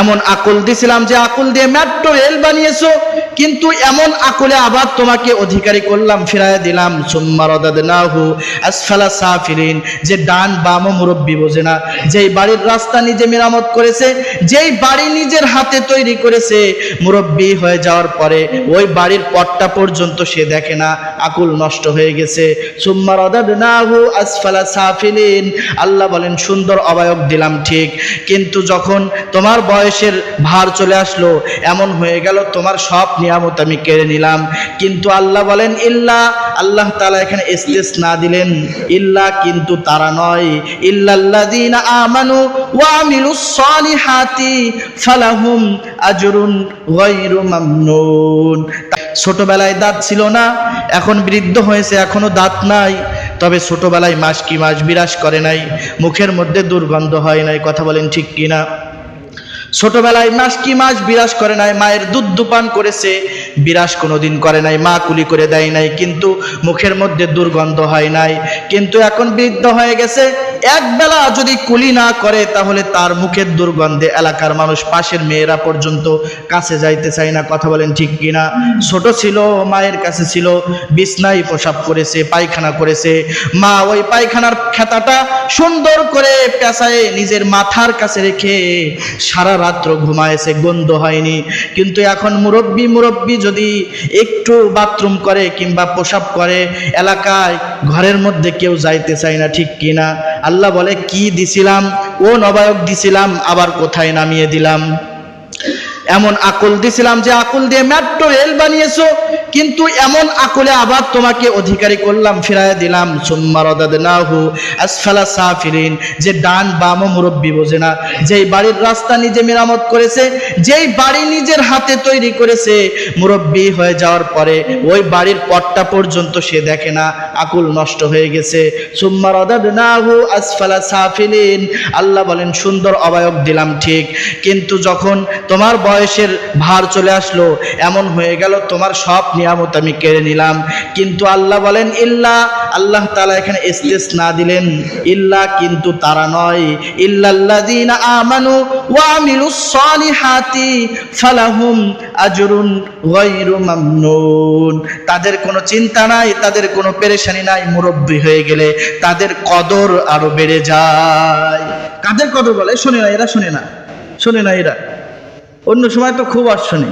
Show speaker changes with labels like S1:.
S1: এমন আকল দিছিলাম যে আকল দিয়ে মেট্রো রেল বানিয়েছো। কিন্তু এমন আকুলে আবার তোমাকে অধিকারী করলাম ফিরায় দিলাম। সুম্মারদাদনাহু আসফালা সাফিলিন যে ডান বাম মুরব্বি বোঝে না, যেই বাড়ির রাস্তা নিজে মেরামত করেছে, যেই বাড়ি নিজের হাতে তৈরি করেছে, মুরব্বি হয়ে যাওয়ার পরে ওই বাড়ির পট্টা পর্যন্ত সে দেখে না, আকুল নষ্ট হয়ে গেছে। সুম্মারদাদনাহু আসফালা সাফিলিন আল্লাহ বলেন, সুন্দর অবায়ক দিলাম ঠিক, কিন্তু যখন তোমার বয়সের ভার চলে আসলো, এমন হয়ে গেল তোমার সব নিয়ামত আমি কেড়ে নিলাম। কিন্তু আল্লাহ বলেন, ইল্লা আল্লাহ তালা এখানে ইসতিস না দিলেন। ইল্লা কিন্তু তারা নয়। ইল্লাল্লাযীনা আমানু ওয়া আমিলুস সালিহাতি ফালাহুম আজরুন গায়রু মামনুন। ছোটবেলায় দাঁত ছিল না, এখন বৃদ্ধ হয়েছে, এখনও দাঁত নাই। তবে ছোটবেলায় মাস কি মাস বিরাজ করে নাই। মুখের মধ্যে দুর্গন্ধ হয় নাই। কথা বলেন ঠিক কিনা? ছোটবেলায় মাস কি মাস বিরাজ করে নাই, মায়ের দুধ দুপান করেছে, বিরাজ কোনোদিন করে নাই, মা কুলি করে দেয় নাই, কিন্তু মুখের মধ্যে দুর্গন্ধ হয় নাই, কিন্তু এখন বৃদ্ধ হয়ে গেছে এক বেলা যদি কুলি না করে, তাহলে তার মুখের দুর্গন্ধে এলাকার মানুষ, পাশের মেয়েরা পর্যন্ত কাছে যাইতে চায় না। কথা বলেন ঠিক কিনা? ছোট ছিল, মায়ের কাছে ছিল, বিছনায় প্রসাব করেছে, পায়খানা করেছে। মা ওই পায়খানার খেতাটা সুন্দর করে পেঁচায় নিজের মাথার কাছে রেখে সারা রাত্র ঘুমায়েছে গন্ধ হয়নি। কিন্তু এখন মুরব্বি মুরব্বি যদি একটু বাথরুম করে কিংবা প্রসাব করে, এলাকায় ঘরের মধ্যে কেউ যাইতে চায় না, ঠিক কিনা? আল্লাহ বলে, কি দিছিলাম? ও নবায়ক দিছিলাম, আবার কোথায় নামিয়ে দিলাম? এমন আকুল দিছিলাম যে, আকুল দিয়ে ম্যাট্রো রেল বানিয়েছো কিন্তু এমন আকলে আবার তোমাকে অধিকারী করলাম ফিরায় দিলাম। সুম্মারদাদনাহু আসফালা সাফিলিন, যে ডান বাম মুরব্বি বোঝে না। যেই বাড়ির রাস্তা নিজে মেরামত করেছে, যেই বাড়ি নিজের হাতে তৈরি করেছে, মুরব্বি হয়ে যাওয়ার পরে ওই বাড়ির পট্টা পর্যন্ত সে দেখে না, আকুল নষ্ট হয়ে গেছে। সুম্মারদাদনাহু আসফালা সাফিলিন, আল্লাহ বলেন, সুন্দর অবয়ব দিলাম ঠিক। কিন্তু যখন তোমার বয়সের ভার চলে আসলো, এমন হয়ে গেল তোমার সব নিয়ামত আমি কেড়ে নিলাম। কিন্তু আল্লাহ বলেন, ইল্লা আল্লাহ তালা এখানে ইসতিস না দিলেন, ইল্লা কিন্তু তারা নয়। ইল্লাল্লাযীনা আমানু ওয়া আমিলুস ফালাহুম আজরুন গায়রু মামনুন। তাদের কোনো চিন্তা নাই, তাদের কোনো পেরেশানি নাই, মুরব্বি হয়ে গেলে তাদের কদর আরও বেড়ে যায়। কাদের কদর বলে? শোনে না, এরা শোনে না। শোনে না এরা। অন্য সময় তো খুব আর শোনে